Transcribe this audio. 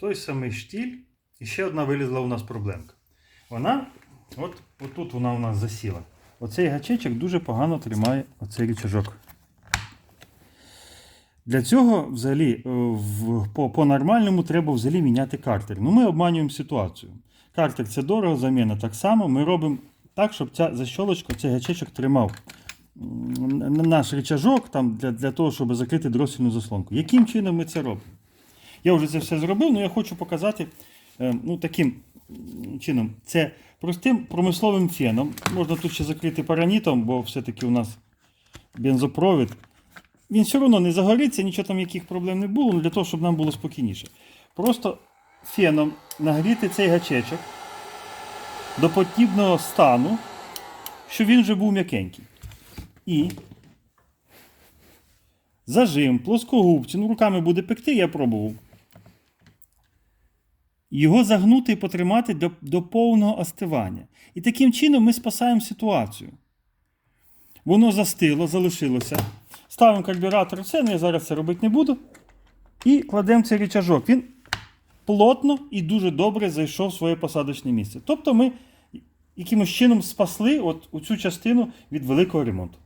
той самий штіль, і ще одна вилізла у нас проблемка. Вона, от отут вона у нас засіла. Оцей гачечок дуже погано тримає оцей рычажок. Для цього взагалі е, по-нормальному треба взагалі міняти картер. Ну ми обманюємо ситуацію. Картер це дорого, заміна так само. Ми робимо так, щоб ця защолочка, цей гачечок тримав наш рычажок там, для, для того, щоб закрити дросільну заслонку. Яким чином ми це робимо? Я вже це все зробив, але я хочу показати е, ну, таким чином. Це простим промисловим феном. Можна тут ще закрити паранітом, бо все-таки у нас бензопровід. Він все одно не загориться, нічого там яких проблем не було, ну, для того, щоб нам було спокійніше. Просто феном нагріти цей гачечок до подібного стану, щоб він вже був м'якенький. І зажим, плоскогубці, ну руками буде пекти, я пробував. Його загнути і потримати до, до повного остивання. І таким чином ми спасаємо ситуацію. Воно застило, залишилося. Ставимо карбюратор, все, ну я зараз це робити не буду. І кладемо цей рычажок. Він плотно і дуже добре зайшов в своє посадочне місце. Тобто ми якимось чином спасли от цю частину від великого ремонту.